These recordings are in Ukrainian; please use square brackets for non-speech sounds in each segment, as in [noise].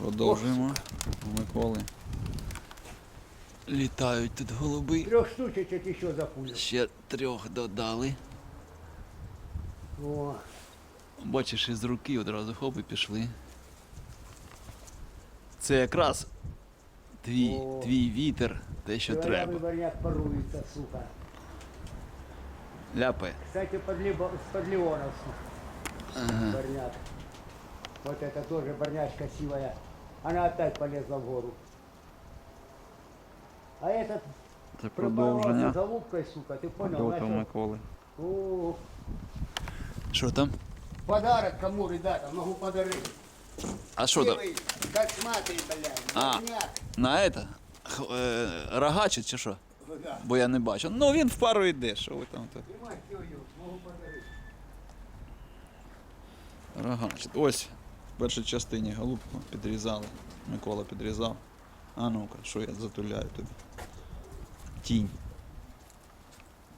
Продовжуємо. У Миколи. Літають тут голуби. Трех штучек еще запулил. Ще трьох додали. О, Бачиш, із руки одразу хоп і пішли. Це якраз твій, О. твій вітер, те, що говоря, треба. выборняк поруется, сука. Ляпає. Кстати, подлибо, с подлеоновцев. Барняк. Вот это тоже барнячка сивая Она опять полезла в гору. А этот Це пропоролся продовження. голубкой, сука, ты понял? Польоту начал- Миколи. О, Що там? подарок кому, ребята, могу подарить. А що там? Сивый, Как смотри, блядь, А. барняк. На это? Х- е, Рогачить чи що? Да. Бо я не бачу. Ну він в пару йде, що ви там тут. Ты мать твою, могу подарить. Рогачить. Ось в першій частині голубку підрізали. Микола підрізав. А ну-ка, що я затуляю тобі? Тінь.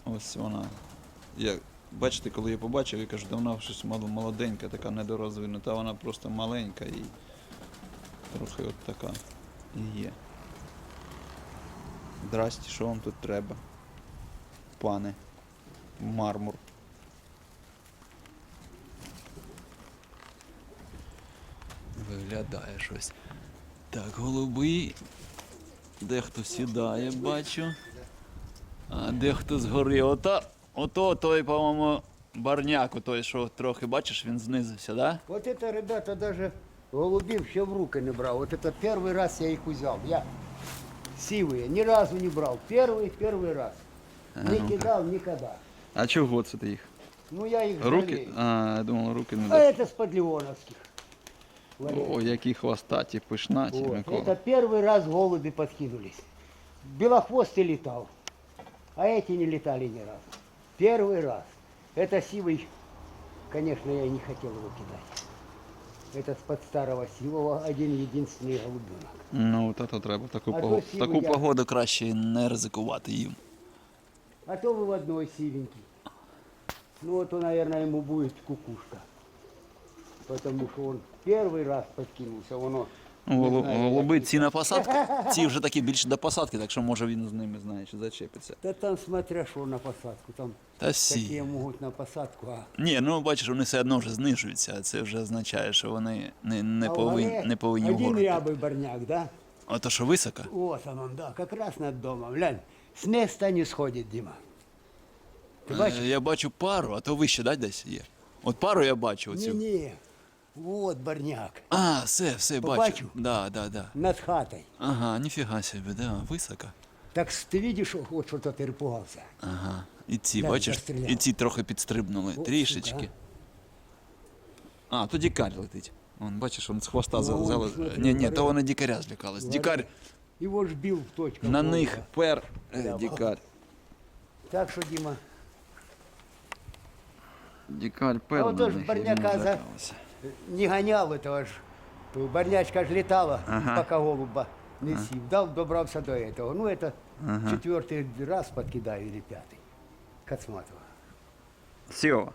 Ось вона. Я, бачите, коли я побачив, я кажу, да вона щось молоденька, така недорозвинута, вона просто маленька і трохи от така і є. Здрасте, що вам тут треба? Пане. Мармур. Виглядає щось. Так, голуби. Дехто сідає, бачу. А дехто згори. Ото, ото той, по-моєму, барняк, той, що трохи бачиш, він знизився, да? Вот это, ребята, даже голубей все в руки не брал. Вот это первый раз я их взял. Я сивые, ни разу не брал. Первый, первый раз. Не ну-ка. кидал никогда. А чого це ти їх? Ну я их Руки? жалею. А, я думав, руки не А дають. это с подлеоновских. О, які хвостаті, пишнаті, Вот. Микола. Это первый раз голуби подкинулись. Белохвостый летал, а эти не летали ни разу. Первый раз. Это сивый, конечно, я и не хотел его кидать. Это с-под старого сивого один единственный голубенок. Ну, от це треба. Таку, А то погоду, сівий таку я- погоду краще не ризикувати їм. А то выводной сивенький. Ну вот, он, наверное, ему будет кукушка. Потому что он первый раз подкинулся, воно. Ну, не голу- знаю, голуби як- ці на посадку, [laughs] ці вже такі більше до посадки, так що може він з ними, знаєш, зачепиться. Да там смотря что на посадку, там Та такие всі. могут на посадку, а Ні, ну бачиш, вони все одно вже знижуються, а це вже означає, що вони не, не, А у повинні, мене не повинні Один вгору. рябый барняк, да? Ото що високо? Вот он, он, да, как раз над домом. Глянь, с места не сходит, Дима. Ты Е, бачишь? Я бачу пару, а то вище, да, десь є. От пару я бачу оцю. Не-не, вот барняк, А, все, все, бачу. Побачив? Да, да, да. над хатой. Ага, ніфіга собі, да, високо. Так с- ты видишь, вот что-то ты испугался. Ага. І ці, Глянь, бачиш, застріляв. і ці трохи підстрибнули, От трішечки. сука, А, то дікар летить. Вон, бачиш, він з хвоста за, он, за... смотри, Ні, ні, то вони дікаря злякались. Дікар Его ж бил в точку. на них пер е, Да, дікар. Так что, Дима, Дікар пер А на от них, і Барняка за- злякалися. не гонял этого ж. Барнячка ж летала, Ага. пока голуба не сів. Дал, добрался до этого. Ну, это Ага. четвертый раз подкидаю или пятый. Кацматова. Сіова.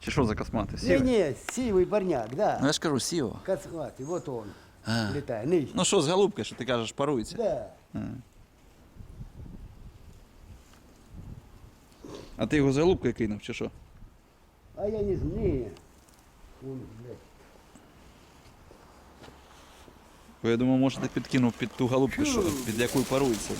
Чи що за космати? Сіва? Не-не, сивый барняк, да. Ну я ж кажу, сіва. Кацматый, вот он. А. Летает. Ны. Ну що з голубкою, що ти кажеш, парується? Да. А ти його з голубкою кинув, чи що? А я не знаю. Бо я думаю, може ти підкинув під ту голубку, що, під якою парується.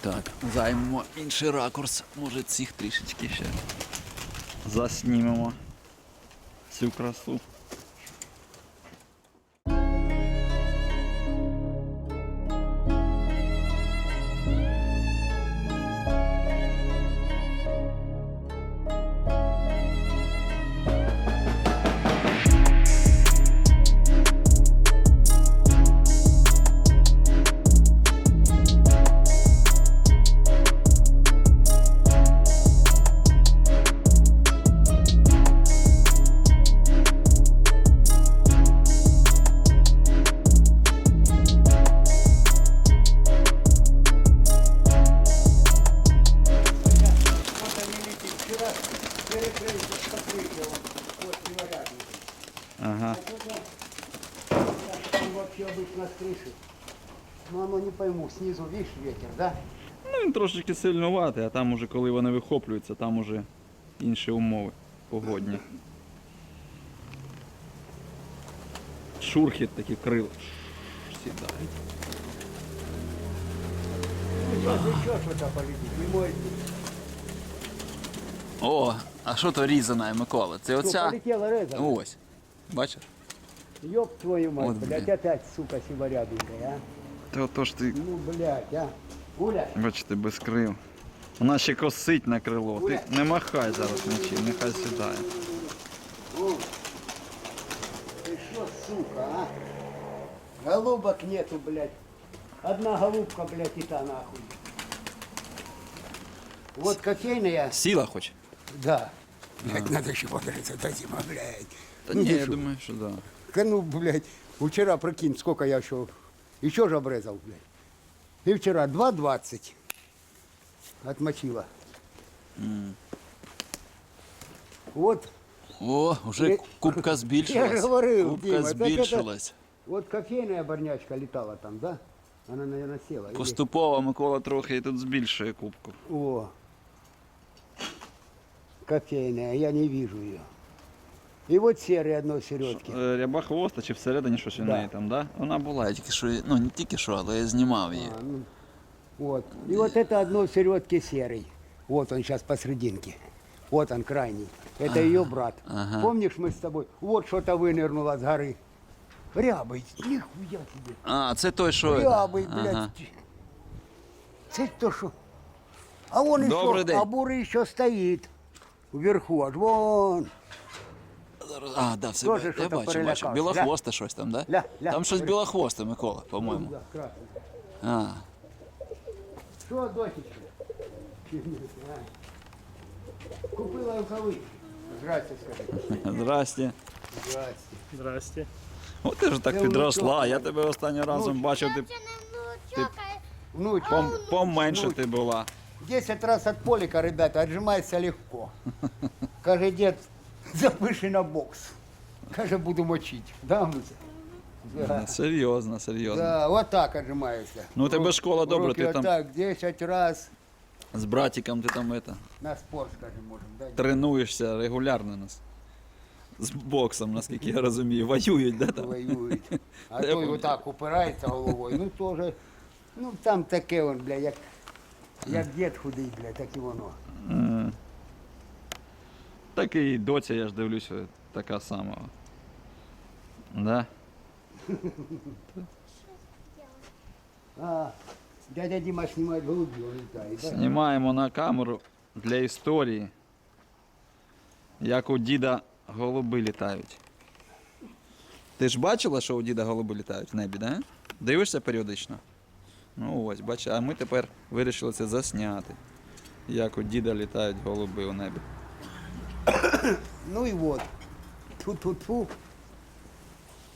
Так, займемо інший ракурс. Може цих трішечки ще заснімемо цю красу. Він трошечки сильнуватий, а там уже коли вони вихоплюються, там уже інші умови погодні. Шурхіт такі крила. Сідають. О, а що то різана, Микола? Це оця. Ось. Бачиш? Ёб твою мать, Вот, блядь, опять, сука, сиворяденькая, а? Та ото ж ти, Ну, блядь, а? Гуля, бачите, без крил. Вона ще косить на крило. Ти не махай зараз нічим, нехай сідає. О, ты что, сука, а? Голубок нету, блядь. Одна голубка, блядь, и та нахуй. Вот кофейная, Сіла хоч? да. Блядь, надо еще подраться до зима, блядь. Та Ну, ні, ти я що? думаю, що так. Да. Ка Ну, блядь, вчера, прикинь, сколько я еще, еще же обрезал, блядь. И вчера 2,20 отмочила. Вот, О, вже Я- кубка я збільшилась. ж говорив, Кубка Діма, так збільшилась. вот кофейная барнячка летала там, да? Она, наверное, села. Или- Поступово Микола трохи і тут збільшує кубку. О, кофейная, я не вижу ее. И вот серый одной середки. Е, Ряба хвоста чи всередині щось у Да. неї там, да? Вона була, я тільки що, ну не тільки що, але я знімав її. А, ну, вот. И вот это одной середки серый. Вот он сейчас посрединке. Вот он крайний. Это ее брат. ага. Помнишь, мы с тобой? Вот что-то вынырнуло с горы. Рябый, нихуя тебе. А, це той, що. Рябый, Ага. блядь. Це то что? А он Добрый еще, день. а бурый еще стоит. Вверху аж вон. Зараз- А, да, все, Тоже я що-то бачу, бачу. перелякався. Білохвосте щось там, да? Ля, ля. Там щось білохвосте, Микола, по-моєму. Да, красный. А, Що, дочечка? А. Купила рукавички. Здрасте, скажи. здрасте. Здрасте. Здрасте. О, ти ж так Це підросла, внучок. я тебе останній разом бачив, ти Це не внучок, а Внучка. пом- поменше Внуч. ти була. 10 раз от полика, ребята, отжимается легко. Каже, дед, запиши на бокс. Каже, буду мочить. Да, Муся? Да. Серйозно, серйозно. Да, вот так отжимаешься. Ну, у тебе школа добра, ти там- так, 10 раз З братиком ти там это, на спорт, скажем, можем. Да? тренуєшся регулярно нас. З боксом, наскільки я розумію, воюють, да, там? Воюють. [laughs] А Я той пам'ятаю. отак упирається головою. Ну теж, ну там таке он, бля, як, як дід худий, бля, так і воно. Так і доця, я ж дивлюся, така сама. Да? А, дядя Дима снимает голубей, он летает. Да? Знімаємо на камеру для історії, як у діда голуби літають. Ти ж бачила, що у діда голуби літають в небі, да? Дивишся періодично? Ну ось, бач, а ми тепер вирішили це засняти. Як у діда літають голуби у небі. Ну и вот. Ту-ту-ту.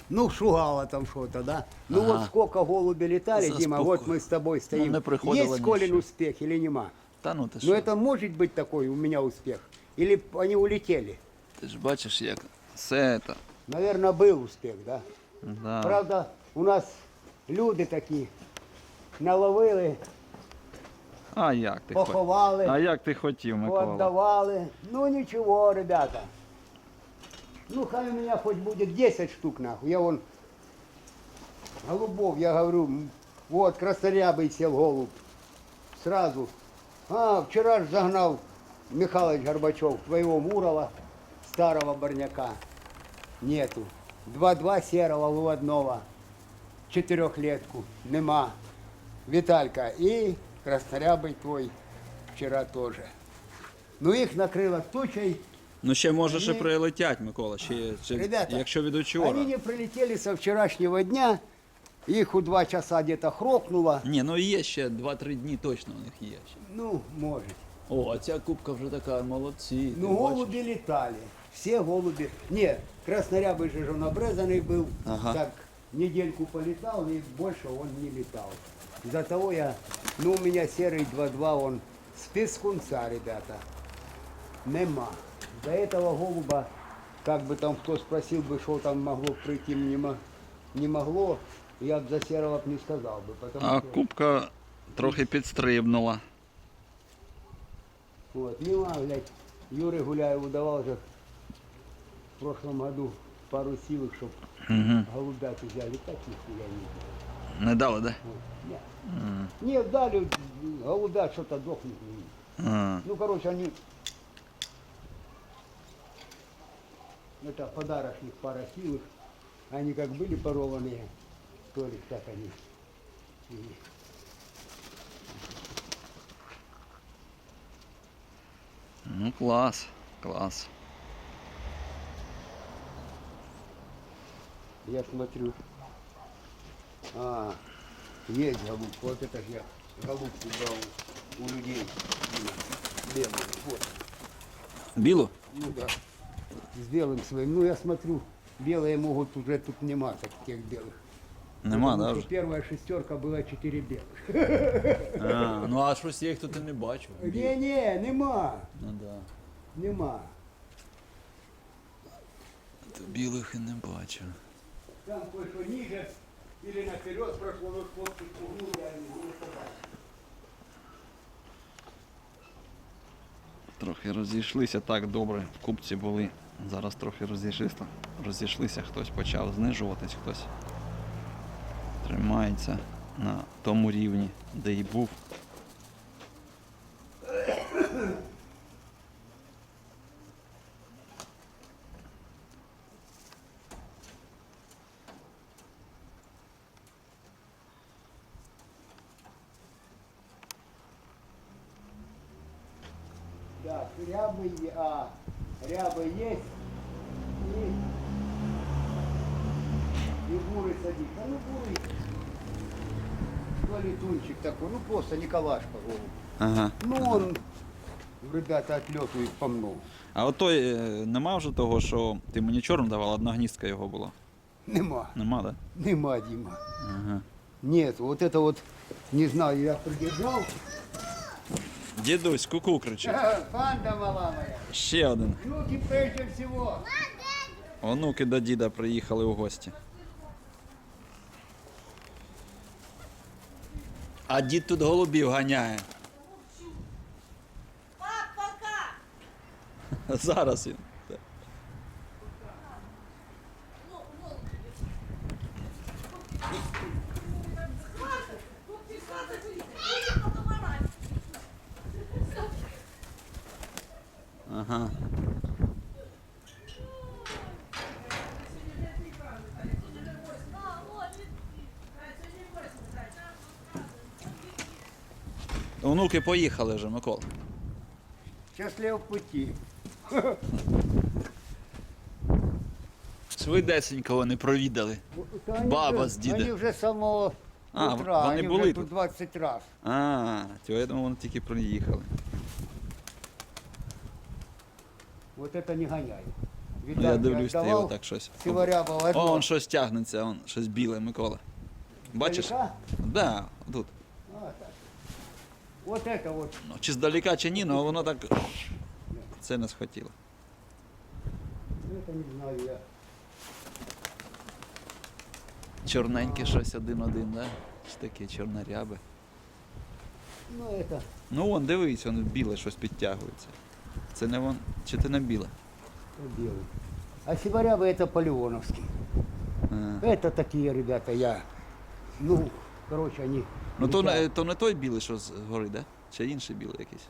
Ну, шугало там что-то, да? Ну Ага. вот сколько голуби летали, Дима, вот Заспокой. мы с тобой стоим. не приходило Есть Колин ничего. успех или нема? Та ну ти Ну що? это может быть такой у меня успех? Или они улетели? Ти ж бачиш, як все це. Наверное, был успех, да? Да. Правда, у нас люди такі наловили, А як ти хотів? поховали, А як ти хотів, Микола? поотдавали. Ну ничего, ребята. Ну, хай у меня хоть будет 10 штук, нахуй. Я вон голубов, я говорю, вот краснорябый сел голубь. Сразу. А, вчера ж загнал Михалыч Горбачев твоего Мурала, старого барняка. Нету. Два-два серого выводного. Четырехлетку. Нема. Виталька. И краснорябый твой вчера тоже. Ну их накрыло тучей. Ну ще може ще Ні. прилетять, Микола, ще, ще Ребята, якщо від учора. Они не прилетели со вчерашнего дня. Их у два часа где-то хрохнуло. Ні, ну є ще 2-3 дні точно у них є. ще. Ну, может. О, а ця кубка вже така, молодці. Ну, ти бачиш? голуби летали. Все голуби. Нет, краснорябый же он обрезанный был. Ага. Так, недельку полетал, и больше он не летал. Из-за того я, ну, у меня серый 2-2, он с пескунца, ребята. Нема. До этого голуба, как бы там кто спросил бы, что там могло прийти, не, не могло. я б за серого б не сказал бы, потому А что кубка трохи підстрибнула. вот, нема, блядь, Юры Гуляеву давал же в прошлом году пару силок, чтоб Угу. голубят взяли, так нихуя не Не дали, да? Вот, не. Не, дали, голубят что-то дохнет. А, Ну, короче, они... Это подарочных пара силых. Они как были порванные, то ли так они. и ну клас, клас. Я смотрю. А, есть голубка. Вот это же я голубку брал у людей. Белую. Вот. Білу? Ну да. С белым своим. Ну я смотрю, белые могут уже тут нема таких белых. Нема, Потому да? что Вже? Первая шестерка была 4 белых. А, ну а щось я їх тут і не бачу. Ні, ні, нема. Ну да. Нема. Білих і не бачу. Там кое-что ниже или наперед прошло, но хлопцы кругу, я не не сказал. Трохи розійшлися так добре. В купці були. Зараз трохи розійшлися. Розійшлися, хтось почав знижуватись, хтось тримається на тому рівні, де і був. Да, рябы, е- а, рябы есть. И, и бурый садится. Ну, бурый. То летунчик такой, ну просто Николашка. голубь. Ага. Ну, он, ребята, отлетует по мну. А от той е, нема вже того, що ти мені чорну давав, одна гніздка його була. Нема, Нема, так? нема, Дима. Ага. Нет, вот это вот, не знаю, я придержал. Дідусь, куку кричить. Панда мала моя. Ще один. Внуки перше всього. Онуки до діда приїхали у гості. А дід тут голубів ганяє. Пап, пока! Зараз він. Хлопці, хватить, уїхав до Марань. Ага. Онуки поїхали вже, Микола. Счастливого пути. Швидесенько вони провідали. Да они Баба уже- с деда. Они уже с самого А, утра, вони они були уже тут? тут 20 раз. А, то я думав, вони тільки приїхали. Вот это не гоняй. Ну, я дивлюсь, ти його так щось. Сиворяба О, возьму. он щось тягнеться, он щось біле, Микола. Бачиш? Далека? Да, тут. А, так. Вот это вот. Ну, чи здалека, чи ні, але воно так. Це не схотіло. Ну, Это не знаю я. Чорненьке щось один-один, да? Ось таке чорнорябе. Ну это Ну вон, дивись, воно біле щось підтягується. Це не вон. Чи ти не біле? белый. А сиворябы это полеоновский. А. Это такие ребята, я. Ну, короче, они. Ну то, не- летят. то не той білий, що згори, да? Чи інший білий якийсь?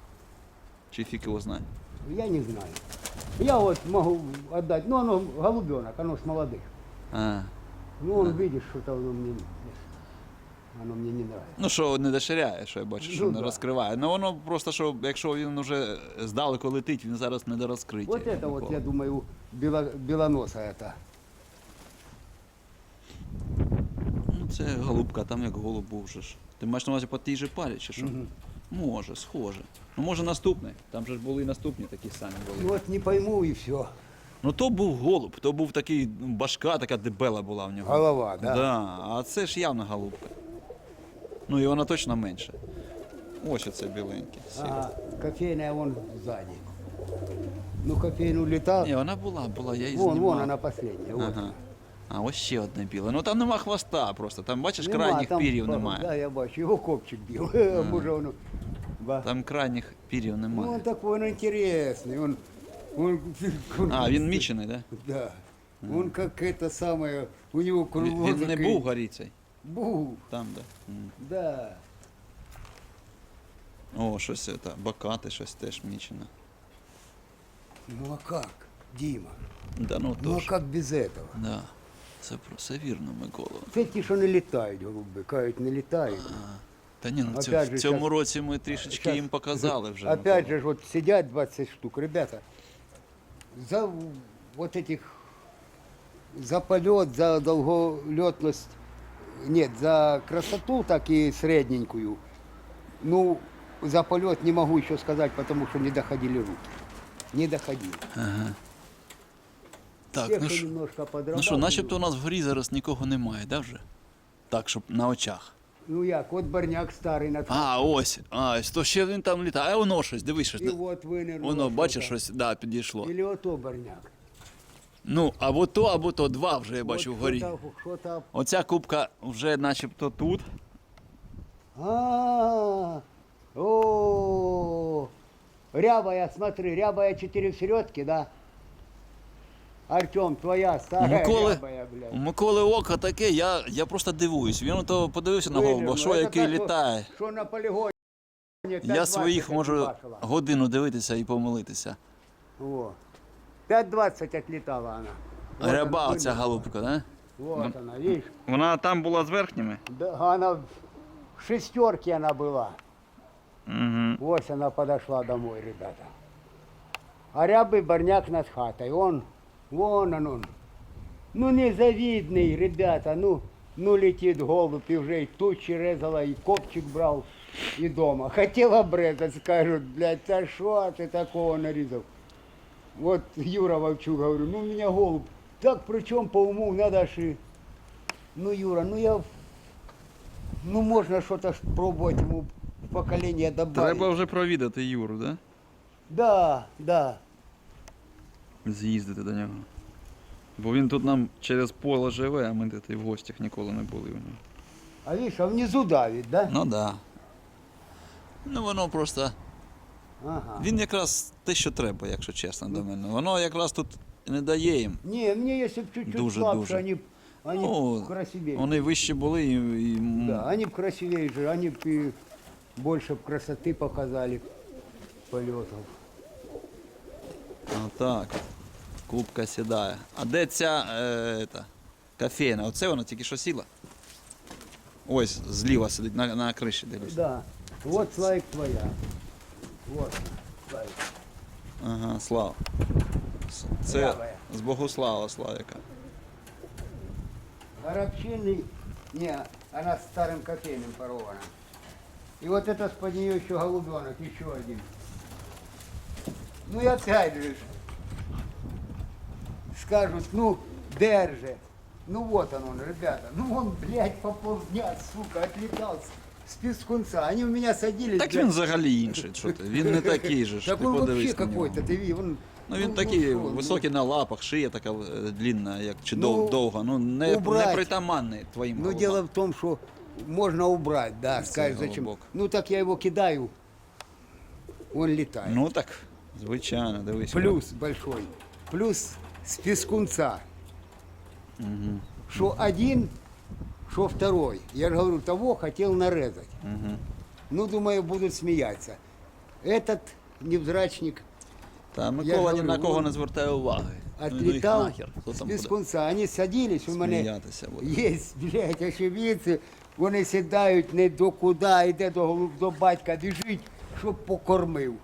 Чи фік його знає? Я не знаю. Я вот могу отдать. Ну, оно голубенок, оно с молодых. А. Ну, он видишь, что-то оно мне, оно мне не нравится. Ну, що не доширяє, що я бачу, що Ну, не да. розкриває. Ну воно просто, що якщо він вже здалеку летить, він зараз не до розкриття. Вот это вот, я думаю, бело, белоноса это. Ну, це голубка, там як голуб був же ж. Ти маєш на увазі по тій же парі, чи що? Може, схоже. Ну, може, наступний. Там же ж були і наступні такі самі Ну, були. вот не пойму и все. Ну то був голуб, то був такий ну, башка, така дебела була в нього. Голова, да? Да, а це ж явно голубка. Ну і вона точно менше. Ось оце біленьке. сіре. Ага, вон сзади. Ну, кофейну летал. Ні, вона була, була, я її Вон, знімав. вон она последняя. Вот. Ага. А ось ще одне біле. Ну там нема хвоста просто. Там бачиш, Нема, крайніх там, пір'їв Да, немає. я бачу, його копчик бив. [laughs] Може воно. Ба. Там крайніх пір'їв Ну, он немає. такой, он интересный. Он, он, он- А, він мічений, так? Да? Да. Он как это самое, у него Він, кругозор. він не був горіцей. Був, Там, да. М. да. О, щось це, бакати, щось теж мічене. Ну а как, Дима? Да, ну Ну тож. а как без этого? Да. Це про все вірно, Микола. Це ті, що не літають, голуби, кажуть, не літають. Та ні, ну цьо- Опять в же, цьому щас- році ми трішечки Щас, їм показали вже. Опять Микола. же, ж вот сидят 20 штук, ребята, за вот этих, за полет, за долголетность, нет, за красоту так и средненькую, ну, за полет не могу еще сказать, потому что не доходили руки. Не доходили. Так, Те, ну що, ну що, начебто у нас в горі зараз нікого немає, да вже? Так, щоб на очах. Ну як, от барняк старий на А, ось. А, ось то ще він там літає. А воно щось, дивись, щось. І от винирнуло. Воно, бачиш, щось, да, підійшло. Или ото барняк. Ну, або то, або то, два вже я бачу вгорі. Оця кубка вже начебто тут. А, о, рябая, смотри, рябая четыре в середке, да? Артем, твоя У старая Миколи, рябая, у блядь. Миколи око таке, я, я просто дивуюсь. Він ото подивився на Вилізла. голуба, що який літає. Що на полігоні. Я 5.20 своїх можу годину дивитися і помилитися. О, 5.20 отлетала она. Вот Ряба она, оця вылезла. голубка, да? Вот она, видишь? Вона там була з верхніми? Да, она в шестерке она была. Угу. Вот она подошла домой, ребята. А рябый барняк над хатой. Он, вон он, он. Ну, незавидный, ребята. Ну, ну летит голубь, и уже и тучи резала, и копчик брал, и дома. Хотел обрезать, скажут, блядь, а что ты такого нарезал? Вот Юра Вовчук, говорю, ну, у меня голубь. Так, причем по уму, надо же... Ну, Юра, ну я... Ну, можно что-то ж пробовать ему в поколение добавить. Треба вже провідати Юру, да? Да, да. З'їздити до нього. Бо він тут нам через поле живе, а ми тут і в гостях ніколи не були у нього. А видишь, а внизу давит, да? Ну да. Ну воно просто. Ага. Він якраз те, що треба, якщо чесно до мене. Воно якраз тут не дає їм. Не, мне если бы чуть-чуть Дуже, слабше, дуже. они, б- они Ну, б красивее. Вони вище були і. і м, Да, они бы красивее же, они бы и больше б красоты показали полетов. Отак. от. Кубка сідає. А де ця е, та, кофейна? Оце вона тільки що сіла? Ось, зліва сидить на, на криші дивлюсь. Да, вот Славик твоя. Вот, Славик. Ага, слава. С- Це Правая. з Богослава Славіка. Горобчиный, не, она с старым кофейным порована. И вот это с под нее еще голубенок, еще один. Ну и опять же, ж, скажут, ну, держи. Ну вот он, он, ребята. Ну он, блядь, по полдня, сука, отлетал с, пескунца. Они у меня садились. Так він взагалі інший. Що ти? Він не такий же. [laughs] ж, Так ти он вообще подивись на нього. какой-то, ты видишь, он... Ну він ну, такий ну, що, високий на лапах, шия така е, длінна, як чи Ну, довга. Ну не, убрать. не притаманний твоїм Ну, голубам. дело в том, что можно убрать, да, скажешь, зачем. голубок. Ну, так я его кидаю, он летает. Ну так, звичайно, дивись. Плюс большой, плюс с пескунца. Угу. Что один, что второй. Я же говорю, того хотел нарезать. Угу. Ну, думаю, будут смеяться. Этот невзрачник Та Микола ні на кого не звертає уваги. Ну отлетал буде пескунца. Они садились, у мене сміятися буде? Є, блядь, очевидці, вони сідають не до куди, йде до, голуб- до батька, біжить, щоб покормив.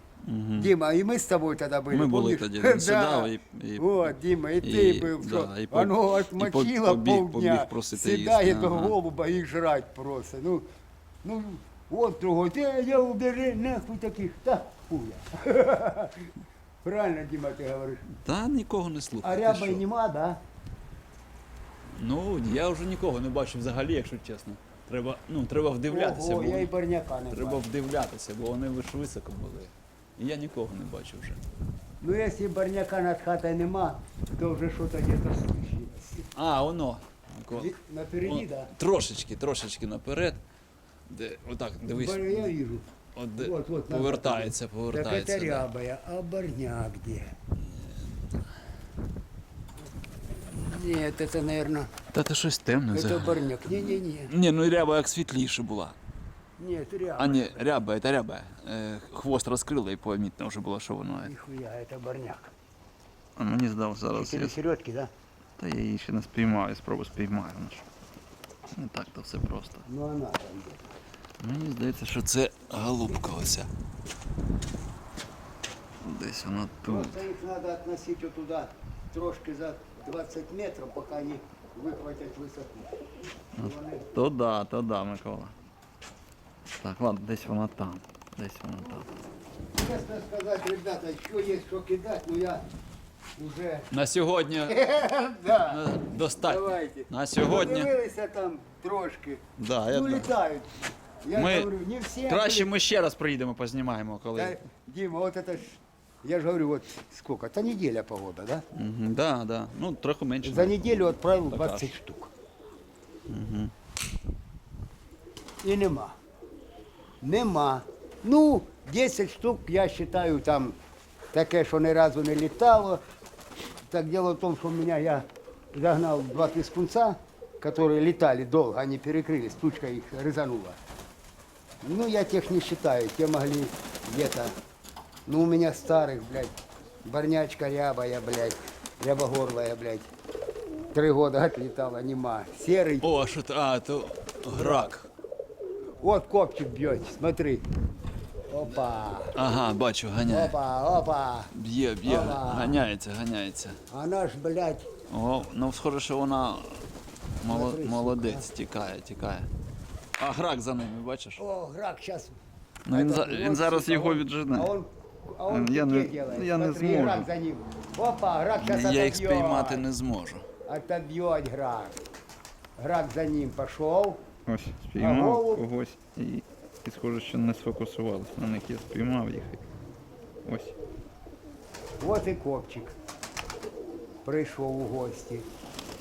Діма, і ми з тобою тоді були. Ми були тоді, він Да. сідав і- і- О, Діма, і ти і- був, да, і по- воно і отмочило побіг- полдня, побіг просити сідає їсти, до ага. голуба і жрать просто. Ну, ну, от другой, ти я убери, нахуй таких, та хуя. [laughs] Правильно, Діма, ти говориш. Та нікого не А ти ряба що? нема, да? Ну, я вже нікого не бачу взагалі, якщо чесно. Треба, ну, треба вдивлятися, Ого, бо, я і барняка не треба бачу. вдивлятися, бо вони лише високо були. І я нікого не бачу вже. Ну, якщо барняка над хатою нема, то вже щось десь случилось. А, воно. Микола. Ви- Напереди, Вон- да. Трошечки, трошечки наперед. Де, отак, дивись. Бар- Я вижу. От, де, Вот, вот, повертається, Так повертається. это да. рябая, а барня где? Нет, это, наверное, Та ти щось темне это взагалі. барняк. Не-не-не. Ні, ну ряба як світліше була. Нет, рябая. А ні, ряба, це ряба. Е, хвост розкрила і помітно вже було, що воно. Нихуя, это барняк. А мені здав зараз. Четыре середки, да? Та я її ще не спіймаю, спробую спіймаю. Ну, що. Не так то все просто. Ну она там где-то. Мені здається, що це голубка оця. Десь вона тут. Просто их надо относить вот туда, трошки за 20 метров, пока они выхватят высоту. Ну. И вони- То да, то да, Микола. Так, ладно, десь вона там. Десь вона там. Честно сказать, ребята, еще есть что кидать, но я уже... На сьогодні [laughs] Да, е, достатньо. давайте. На сьогодні. Подивилися там трошки. Да, я ну, знаю. літають. Я Ми- говорю, не всі. Краще ми ще раз приїдемо, познімаємо, коли. Да, Дима, вот это ж, я же говорю, вот сколько, это неделя погода, да? Угу, да, да. Ну, трохи менше. За неделю отправил 20 штук. І нема Нема. Ну, 10 штук, я считаю, там таке, що ні разу не літало. Так дело в том, что у меня я загнал два пескунца, которые летали долго, они перекрылись, тучка их рызанула. Ну, я тех не считаю, те могли где-то, ну, у меня старых, блядь, барнячка рябая, блядь, рябогорлая, блядь, три года отлетала, нема. Серый, О, що то, а, то грак. вот копчик бьет, смотри. Опа, Ага, бачу, ганяє. опа, опа. Б'є, б'є, Опа. ганяється, ганяється. Она ж, блядь, О, ну схоже, що вона моло- Смотри, сука. молодець, тікає, тікає. А грак за ними, бачиш? о, грак сейчас. Ну він, за- він зараз його А віджене. он, а он Я не- делает. я не Смотри, зможу. грак за ним. Опа, грак сейчас Я їх спіймати не зможу. Отобьет грак. Грак за ним пошел. Ось, А спіймав голуб? когось і, і схоже, що не сфокусувалися на них. Я спіймав їх. Ось. Вот и копчик. Прийшов у гості.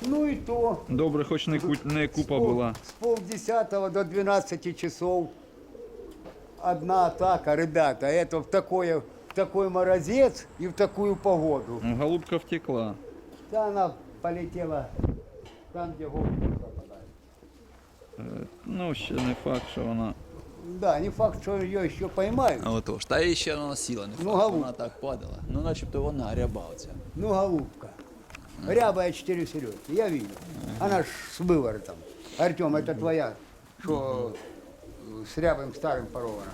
Ну і то. Добре, хоч не, ку- не С купа пол- була. С полдесятого до 12 часов одна атака, ребята. Это в, такое, в такой морозец и в такую погоду. Ну, Голубка втекла. Да она полетела там, где голуби пропадают. Е, ну, ще не факт, що вона. Да, не факт, що її ще поймають. А отож, та її ще вона сіла, не ну, факт, Ну, голубка. вона так падала. Ну, начебто вона ряба оця. Ну, голубка. Рябая четыре сережки, я видел. Она ж с выворотом. Артем, это твоя, что э, с рябым старым порована.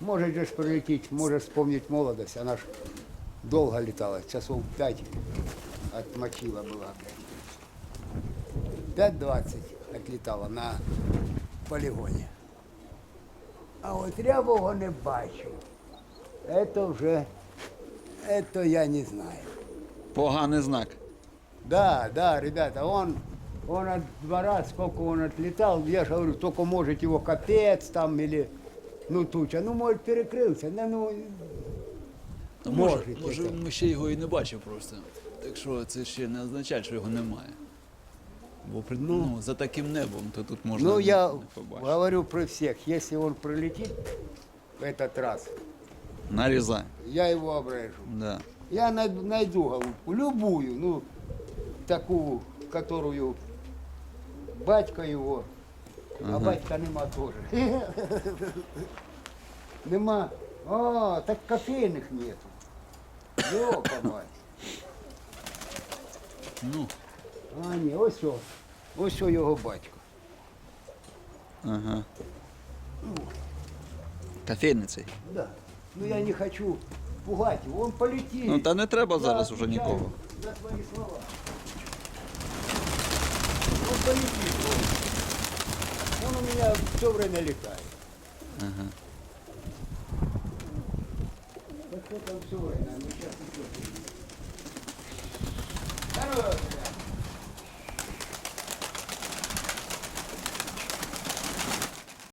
Может же ж прилететь, может вспомнить молодость. Она ж долго літала. часов пять отмочила была. блядь. 5-20 отлітало на полігоні. А от рябого не бачу. Це вже це я не знаю. Поганий знак. Да, да, ребята, он, он от двора, сколько он отлетал, я же говорю, только может его капец там или ну туча. Ну, может, перекрылся, да, ну, ну може, може, може він ще його і не бачив просто. Так що це ще не означає, що його немає. Бо при- ну, за таким небом, то тут можна ну, не, я не побачити. говорю при всех, если он пролетит в этот раз, Нарізай. я его обрежу. Да. Я найду, найду голубку, любую, ну, такую, которую батька его, а батька нема тоже. [laughs] Нема. А, так кофейных нету. Мать. Ну, А, ні, ось о. Ось о його батько. ага. Кофейницей. Да. Ну я не хочу пугать его, он полетит. Ну та не треба Я зараз уже отвечаю нікого. За твои слова. Он полетит. Он, он у меня все время летает. Ага. Так что там все время, ну сейчас еще. Здорово,